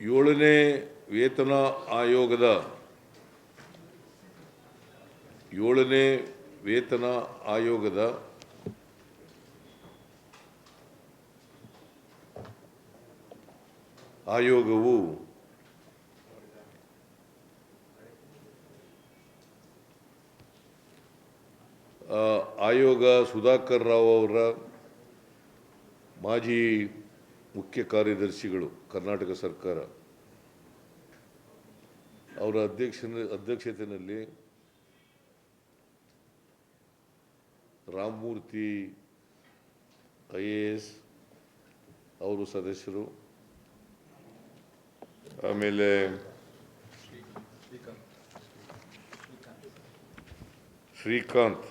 ಏಳನೇ ವೇತನ ಆಯೋಗದ ಏಳನೇ ವೇತನ ಆಯೋಗದ ಆಯೋಗವು ಆಯೋಗ ಸುಧಾಕರ್ ರಾವ್ ಅವರ ಮಾಜಿ ಮುಖ್ಯ ಕಾರ್ಯದರ್ಶಿಗಳು, ಕರ್ನಾಟಕ ಸರ್ಕಾರ. ಅವರ ಅಧ್ಯಕ್ಷನ, ಅಧ್ಯಕ್ಷತೆಯಲ್ಲಿ ರಾಮಮೂರ್ತಿ, ಐ ಎ ಎಸ್ ಅವರು ಸದಸ್ಯರು. ಆಮೇಲೆ ಶ್ರೀಕಾಂತ್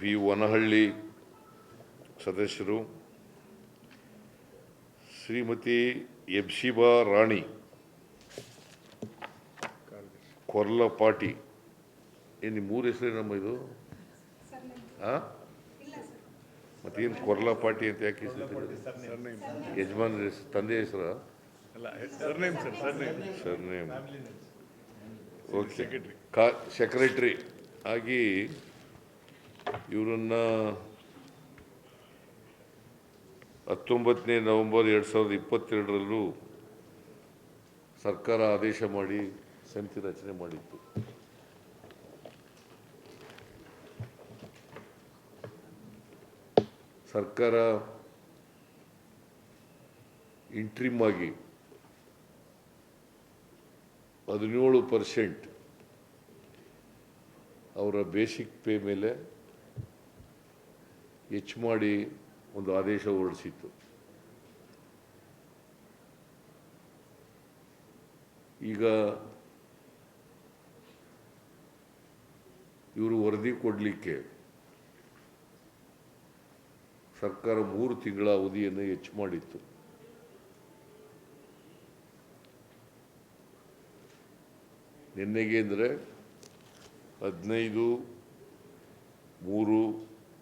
ಬಿ ವನಹಳ್ಳಿ ಸದಸ್ಯರು. ಶ್ರೀಮತಿ ಎಬ್ಶಿಬಾ ರಾಣಿ ಕೊರ್ಲಪಾಟಿ. ಏನು ನಿಮ್ಮ ಮೂರು ಹೆಸರೇನಮ್ಮ ಇದು? ಹಾಂ ಮತ್ತೇನು ಕೊರ್ಲಪಾಟಿ ಅಂತ ಯಾಕೆ ಹೆಸರು ಯಜಮಾನ್ ಹೆಸರು ತಂದೆ ಹೆಸರು? ಸರ್ ನೇಮ್ ಓಕೆ ಕಾ ಸೆಕ್ರೆಟ್ರಿ ಆಗಿ ಇವರನ್ನ ಹತ್ತೊಂಬತ್ತನೇ ನವೆಂಬರ್ ಎರಡು ಸಾವಿರದ ಇಪ್ಪತ್ತೆರಡರಲ್ಲೂ ಸರ್ಕಾರ ಆದೇಶ ಮಾಡಿ ಸಮಿತಿ ರಚನೆ ಮಾಡಿತ್ತು. ಸರ್ಕಾರ ಇಂಟ್ರಿಮ್ ಆಗಿ ಹದಿನೇಳು ಪರ್ಸೆಂಟ್ ಅವರ ಬೇಸಿಕ್ ಪೇ ಮೇಲೆ ಹೆಚ್ಚು ಮಾಡಿ ಒಂದು ಆದೇಶ ಹೊರಡಿಸಿತ್ತು. ಈಗ ಇವರು ವರದಿ ಕೊಡಲಿಕ್ಕೆ ಸರ್ಕಾರ ಮೂರು ತಿಂಗಳ ಅವಧಿಯನ್ನು ಹೆಚ್ಚು ಮಾಡಿತ್ತು. ನಿನ್ನೆಗೆ ಅಂದರೆ ಹದಿನೈದು, ಮೂರು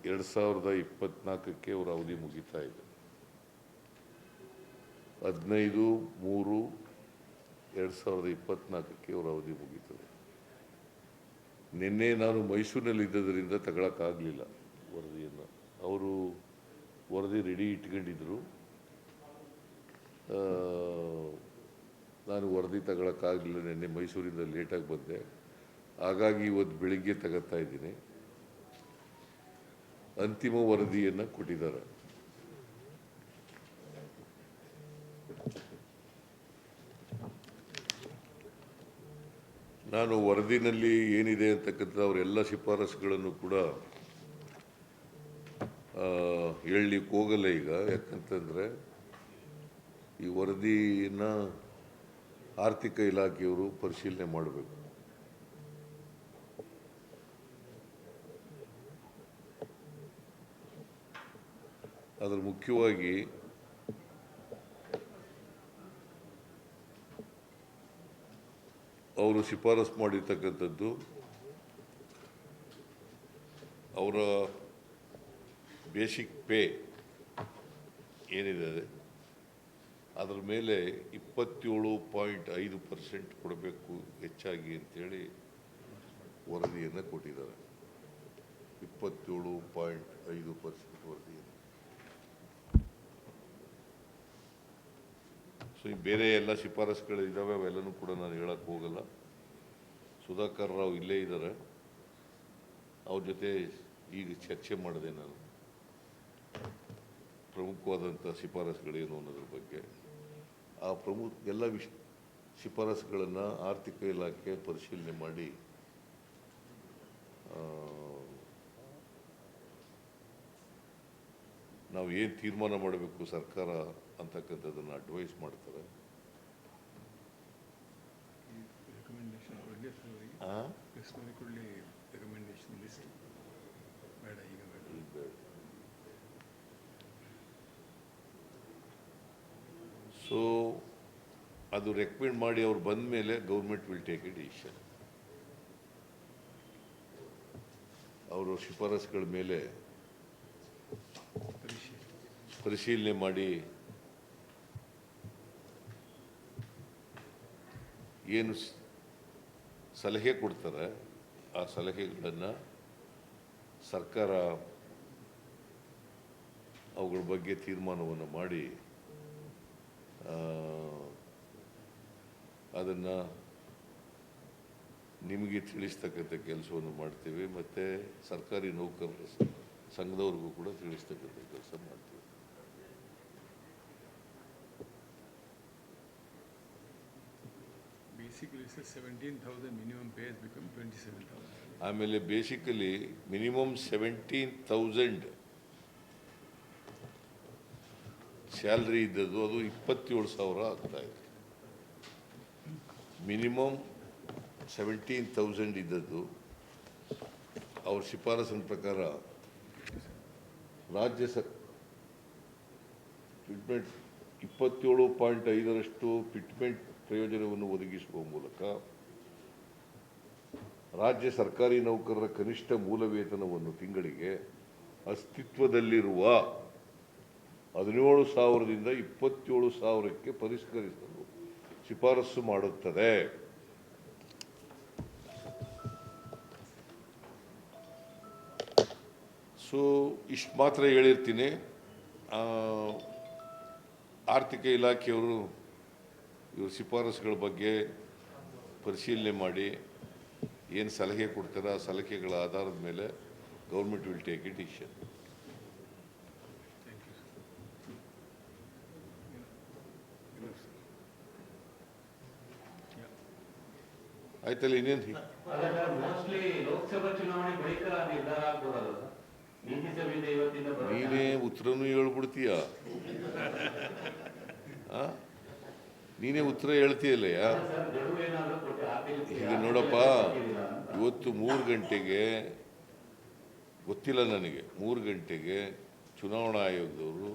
ಎರಡು ಸಾವಿರದ ಇಪ್ಪತ್ನಾಲ್ಕಕ್ಕೆ ಅವರ ಅವಧಿ ಮುಗಿತಾ ಇದೆ. ಹದಿನೈದು, ಮೂರು, ಎರಡು ಸಾವಿರದ ಇಪ್ಪತ್ನಾಲ್ಕಕ್ಕೆ ಅವರ ಅವಧಿ ಮುಗೀತದೆ. ನಿನ್ನೆ ನಾನು ಮೈಸೂರಿನಲ್ಲಿ ಇದ್ದದರಿಂದ ತಗೊಳಕ್ಕಾಗಲಿಲ್ಲ ವರದಿಯನ್ನು. ಅವರು ವರದಿ ರೆಡಿ ಇಟ್ಕೊಂಡಿದ್ರು. ನಾನು ವರದಿ ತಗೊಳಕ್ಕಾಗಲಿಲ್ಲ, ನಿನ್ನೆ ಮೈಸೂರಿಂದ ಲೇಟಾಗಿ ಬಂದೆ. ಹಾಗಾಗಿ ಇವತ್ತು ಬೆಳಿಗ್ಗೆ ತಗೋತಾ ಇದ್ದೀನಿ. ಅಂತಿಮ ವರದಿಯನ್ನು ಕೊಟ್ಟಿದ್ದಾರೆ. ನಾನು ವರದಿನಲ್ಲಿ ಏನಿದೆ ಅಂತಕ್ಕಂಥ ಅವರೆಲ್ಲ ಶಿಫಾರಸುಗಳನ್ನು ಕೂಡ ಹೇಳಲಿಕ್ಕೆ ಹೋಗಲ್ಲ ಈಗ. ಯಾಕಂತಂದರೆ ಈ ವರದಿನ ಆರ್ಥಿಕ ಇಲಾಖೆಯವರು ಪರಿಶೀಲನೆ ಮಾಡಬೇಕು. ಅದ್ರ ಮುಖ್ಯವಾಗಿ ಅವರು ಶಿಫಾರಸು ಮಾಡಿರ್ತಕ್ಕಂಥದ್ದು ಅವರ ಬೇಸಿಕ್ ಪೇ ಏನಿದೆ ಅದರ ಮೇಲೆ ಇಪ್ಪತ್ತೇಳು ಪಾಯಿಂಟ್ ಐದು ಪರ್ಸೆಂಟ್ ಕೊಡಬೇಕು ಹೆಚ್ಚಾಗಿ ಅಂತೇಳಿ ವರದಿಯನ್ನು ಕೊಟ್ಟಿದ್ದಾರೆ. ಇಪ್ಪತ್ತೇಳು ಪಾಯಿಂಟ್ ಐದು ಪರ್ಸೆಂಟ್ ವರದಿಯನ್ನು. ಈ ಬೇರೆ ಎಲ್ಲ ಶಿಫಾರಸುಗಳು ಇದ್ದಾವೆ ಅವೆಲ್ಲನೂ ಕೂಡ ನಾನು ಹೇಳಕ್ಕೆ ಹೋಗಲ್ಲ. ಸುಧಾಕರ್ ರಾವ್ ಇಲ್ಲೇ ಇದ್ದಾರೆ ಅವ್ರ ಜೊತೆ ಈಗ ಚರ್ಚೆ ಮಾಡಿದೆ ನಾನು. ಪ್ರಮುಖವಾದಂಥ ಶಿಫಾರಸುಗಳೇನು ಅನ್ನೋದ್ರ ಬಗ್ಗೆ. ಆ ಪ್ರಮುಖ ಎಲ್ಲ ವಿಶ್ ಶಿಫಾರಸುಗಳನ್ನು ಆರ್ಥಿಕ ಇಲಾಖೆ ಪರಿಶೀಲನೆ ಮಾಡಿ ನಾವು ಏನು ತೀರ್ಮಾನ ಮಾಡಬೇಕು ಸರ್ಕಾರ ಅಂತಕ್ಕಂಥದ್ದನ್ನು ಅಡ್ವೈಸ್ ಮಾಡ್ತಾರೆ? ಸೊ ಅದು ರೆಕಮೆಂಡ್ ಮಾಡಿ ಅವ್ರು ಬಂದ ಮೇಲೆ government will take a decision ಅವರು ಶಿಫಾರಸುಗಳ ಮೇಲೆ ಪರಿಶೀಲನೆ ಮಾಡಿ ಏನು ಸಲಹೆ ಕೊಡ್ತಾರೆ, ಆ ಸಲಹೆಗಳನ್ನು ಸರ್ಕಾರ ಅವುಗಳ ಬಗ್ಗೆ ತೀರ್ಮಾನವನ್ನು ಮಾಡಿ ಅದನ್ನು ನಿಮಗೆ ತಿಳಿಸ್ತಕ್ಕಂಥ ಕೆಲಸವನ್ನು ಮಾಡ್ತೀವಿ, ಮತ್ತು ಸರ್ಕಾರಿ ನೌಕರರ ಸಂಘದವ್ರಿಗೂ ಕೂಡ ತಿಳಿಸ್ತಕ್ಕಂಥ ಕೆಲಸ ಮಾಡ್ತೀವಿ. ಆಮೇಲೆ basically minimum seventeen thousand salary ಇದ್ದದ್ದು ಅದು ಇಪ್ಪತ್ತೇಳು ಸಾವಿರ ಆಗ್ತಾ ಇದೆ. ಮಿನಿಮಮ್ ಸೆವೆಂಟೀನ್ ತೌಸಂಡ್ ಇದ್ದದ್ದು ಅವ್ರ ಶಿಫಾರಸಿನ ಪ್ರಕಾರ ರಾಜ್ಯ ಸ ಫಿಟ್ಮೆಂಟ್ ಇಪ್ಪತ್ತೇಳು ಪಾಯಿಂಟ್ ಐದರಷ್ಟು ಫಿಟ್ಮೆಂಟ್ ಪ್ರಯೋಜನವನ್ನು ಒದಗಿಸುವ ಮೂಲಕ ರಾಜ್ಯ ಸರ್ಕಾರಿ ನೌಕರರ ಕನಿಷ್ಠ ಮೂಲ ವೇತನವನ್ನು ತಿಂಗಳಿಗೆ ಅಸ್ತಿತ್ವದಲ್ಲಿರುವ ಹದಿನೇಳು ಸಾವಿರದಿಂದ ಇಪ್ಪತ್ತೇಳು ಸಾವಿರಕ್ಕೆ ಪರಿಷ್ಕರಿಸಲು ಶಿಫಾರಸು ಮಾಡುತ್ತದೆ. ಸೊ ಇಷ್ಟು ಮಾತ್ರ ಹೇಳಿರ್ತೀನಿ. ಆರ್ಥಿಕ ಇಲಾಖೆಯವರು ಇವ್ರ ಶಿಫಾರಸುಗಳ ಬಗ್ಗೆ ಪರಿಶೀಲನೆ ಮಾಡಿ ಏನು ಸಲಹೆ ಕೊಡ್ತಾರೆ ಆ ಸಲಹೆಗಳ ಆಧಾರದ ಮೇಲೆ government will take a decision. ಆಯ್ತಲ್ಲ ಇನ್ನೇನು ನೀನೇ ಉತ್ತರನೂ ಹೇಳ್ಬಿಡ್ತೀಯ? ನೀನೇ ಉತ್ತರ ಹೇಳ್ತೀಯಲ್ಲಯ್ಯ? ಈಗ ನೋಡಪ್ಪ, ಇವತ್ತು ಮೂರು ಗಂಟೆಗೆ ಗೊತ್ತಿಲ್ಲ ನನಗೆ. ಮೂರು ಗಂಟೆಗೆ ಚುನಾವಣಾ ಆಯೋಗದವರು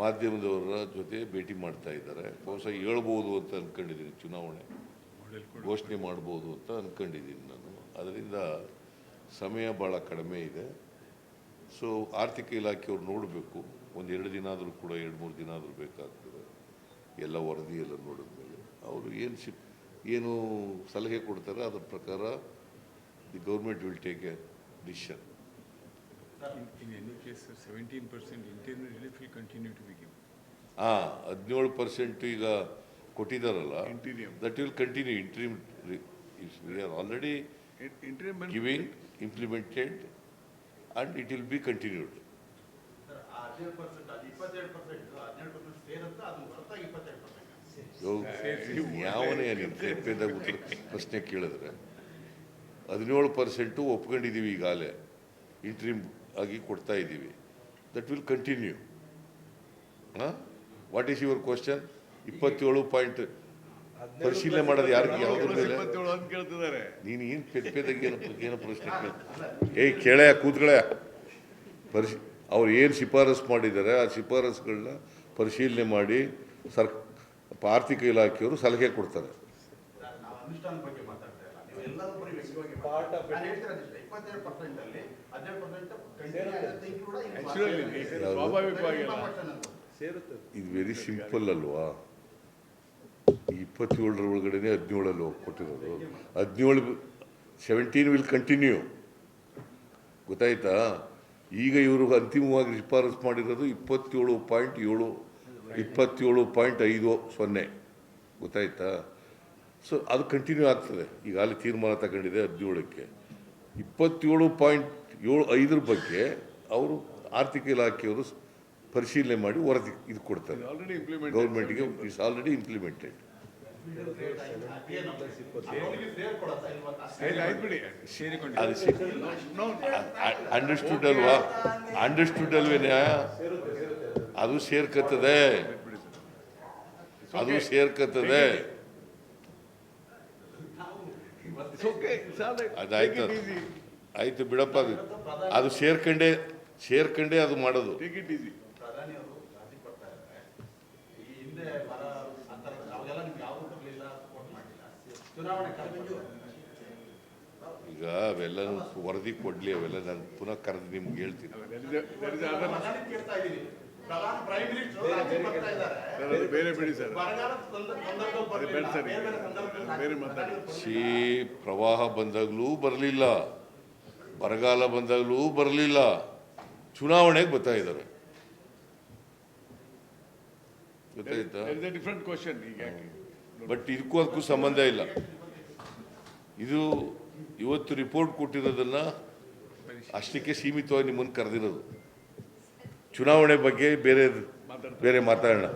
ಮಾಧ್ಯಮದವರ ಜೊತೆ ಭೇಟಿ ಮಾಡ್ತಾ ಇದ್ದಾರೆ. ಬಹುಶಃ ಹೇಳ್ಬೋದು ಅಂತ ಅಂದ್ಕೊಂಡಿದ್ದೀನಿ ಚುನಾವಣೆ. ಘೋಷಣೆ ಮಾಡ್ಬೋದು ಅಂತ ಅಂದ್ಕೊಂಡಿದ್ದೀನಿ ನಾನು. ಅದರಿಂದ ಸಮಯ ಭಾಳ ಕಡಿಮೆ ಇದೆ. ಸೊ ಆರ್ಥಿಕ ಇಲಾಖೆಯವ್ರು ನೋಡಬೇಕು. ಒಂದು ಎರಡು ದಿನ ಆದರೂ ಕೂಡ ಎರಡು ಮೂರು ದಿನ ಆದರೂ ಬೇಕಾಗ್ತದೆ. ಎಲ್ಲ ವರದಿ ಎಲ್ಲ ನೋಡಿದ ಮೇಲೆ. ಅವರು ಏನು ಶಿಪ್ ಏನು ಸಲಹೆ ಕೊಡ್ತಾರೆ ಅದ್ರ ಪ್ರಕಾರ the government will take a decision ಹಾಂ ಹದಿನೇಳು ಪರ್ಸೆಂಟ್ ಈಗ ಕೊಟ್ಟಿದ್ದಾರಲ್ಲ that will continue interim already giving implemented and it will be continued ಹದಿನೇಳು ಪರ್ಸೆಂಟ್ ಅದು ಇಪ್ಪತ್ತೆರಡು ಪರ್ಸೆಂಟ್ ಹದಿನೇಳು ಪರ್ಸೆಂಟ್ ಸೇರುತ್ತೆ ಅದು ಹೊರತಾಗಿ ಇಪ್ಪತ್ತೆರಡು ಪರ್ಸೆಂಟ್ ಯಾವನೇ ನೀನು ಕೆಪ್ಪೆದಾಗ ಉತ್ತರ ಪ್ರಶ್ನೆ ಕೇಳಿದ್ರೆ ಹದಿನೇಳು ಪರ್ಸೆಂಟು ಒಪ್ಕೊಂಡಿದ್ದೀವಿ ಈಗಾಗಲೇ ಇಂಟ್ರೀಮ್ ಆಗಿ ಕೊಡ್ತಾ ಇದ್ದೀವಿ. ದಟ್ ವಿಲ್ ಕಂಟಿನ್ಯೂ ಹಾಂ? ವಾಟ್ ಈಸ್ ಯುವರ್ ಕ್ವಶನ್ ಇಪ್ಪತ್ತೇಳು ಪಾಯಿಂಟ್ ಪರಿಶೀಲನೆ ಮಾಡೋದು ಯಾರಿಗೆ ಯಾವುದ್ರ ಮೇಲೆ. ನೀನು ಏನು ಪೆದ್ದದಾಗ ಏನು ಏನೋ ಪ್ರಶ್ನೆ ಕೇಳ ಏಯ್ ಕೇಳ ಕೂತ್ಗಳೇ ಪರಿಶಿ ಅವ್ರು ಏನು ಶಿಫಾರಸು ಮಾಡಿದ್ದಾರೆ ಆ ಶಿಫಾರಸುಗಳನ್ನ ಪರಿಶೀಲನೆ ಮಾಡಿ ಸರ್ ಆರ್ಥಿಕ ಇಲಾಖೆಯವರು ಸಲಹೆ ಕೊಡ್ತಾರೆ. ಇದು ವೆರಿ ಸಿಂಪಲ್ ಅಲ್ವಾ? ಈ ಇಪ್ಪತ್ತೇಳರ ಒಳಗಡೆನೆ ಹದಿನೇಳಲ್ಲಿ ಕೊಟ್ಟಿರೋದು. ಹದಿನೇಳು ಸೆವೆಂಟೀನ್ ವಿಲ್ ಕಂಟಿನ್ಯೂ ಗೊತ್ತಾಯ್ತಾ? ಈಗ ಇವರು ಅಂತಿಮವಾಗಿ ಶಿಫಾರಸು ಮಾಡಿರೋದು ಇಪ್ಪತ್ತೇಳು ಪಾಯಿಂಟ್ ಏಳು ಇಪ್ಪತ್ತೇಳು ಪಾಯಿಂಟ್ ಐದು ಸೊನ್ನೆ. ಗೊತ್ತಾಯ್ತಾ? ಸೊ ಅದು ಕಂಟಿನ್ಯೂ ಆಗ್ತದೆ. ಈಗ ಅಲ್ಲಿ ತೀರ್ಮಾನ ತಗೊಂಡಿದೆ ಹದಿನೇಳಕ್ಕೆ. ಇಪ್ಪತ್ತೇಳು ಪಾಯಿಂಟ್ ಏಳು ಐದರ ಬಗ್ಗೆ ಅವರು ಆರ್ಥಿಕ ಇಲಾಖೆಯವರು ಪರಿಶೀಲನೆ ಮಾಡಿ ವರದಿ ಇದು ಕೊಡ್ತಾರೆ. ಗೌರ್ಮೆಂಟ್ಗೆ ಇಸ್ ಆಲ್ರೆಡಿ ಇಂಪ್ಲಿಮೆಂಟೆಡ್ ಅಂಡರ್ಸ್ಟುಡ್ ಅಲ್ವಾ? ಅಂಡರ್ಸ್ಟುಡ್ ಅಲ್ವೇನೆ? ಅದು ಸೇರ್ಕತ್ತದೆ. ಅದು ಸೇರ್ಕತ್ತದೆ. ಅದಾಯ್ತು ಆಯ್ತು ಬಿಡಪ್ಪ, ಅದು. ಅದು ಸೇರ್ಕಂಡೆ ಸೇರ್ಕಂಡೆ ಅದು ಮಾಡೋದು take it easy. ಪ್ರಧಾನಿಯವರು ರಾಜಿ ಕೊಡ್ತಾ ಇದ್ದಾರೆ ಈ ಹಿಂದೆ ಬರ ಅಂತರ ಅವಾಗೆಲ್ಲ ನಿಮ್ಗೆ ಯಾವುದು ಬರಲಿಲ್ಲ ಸಪೋರ್ಟ್ ಮಾಡಿಲ್ಲ ಚುನಾವಣೆ ಕರೆದು ಈಗ ಅವೆಲ್ಲ ವರದಿ ಕೊಡ್ಲಿ ಅವೆಲ್ಲ ನಾನು ಪುನಃ ಕರೆದು ನಿಮ್ಗೆ ಹೇಳ್ತೀನಿ. ಬೇರೆ ಬಿಡಿ ಸರ್. ಮಾತಾಡಿ. ಸಿ ಪ್ರವಾಹ ಬಂದಾಗಲೂ ಬರಲಿಲ್ಲ. ಬರಗಾಲ ಬಂದಾಗಲೂ ಬರಲಿಲ್ಲ. ಚುನಾವಣೆಗೆ ಬರ್ತಾ ಇದ್ದಾರೆ. ಗೊತ್ತಾಯ್ತಾ? ಡಿಫ್ರೆಂಟ್ ಕ್ವಶನ್ ಈಗ ಯಾಕೆ? ಬಟ್ ಇದಕ್ಕೂ ಅದಕ್ಕೂ ಸಂಬಂಧ ಇಲ್ಲ. ಇದು ಇವತ್ತು ರಿಪೋರ್ಟ್ ಕೊಟ್ಟಿರೋದನ್ನ ಅಷ್ಟಕ್ಕೆ ಸೀಮಿತವಾಗಿ ನಿಮ್ಮನ್ನು ಕರೆದಿರೋದು. ಚುನಾವಣೆ ಬಗ್ಗೆ ಬೇರೆ ಬೇರೆ ಮಾತಾಡೋಣ.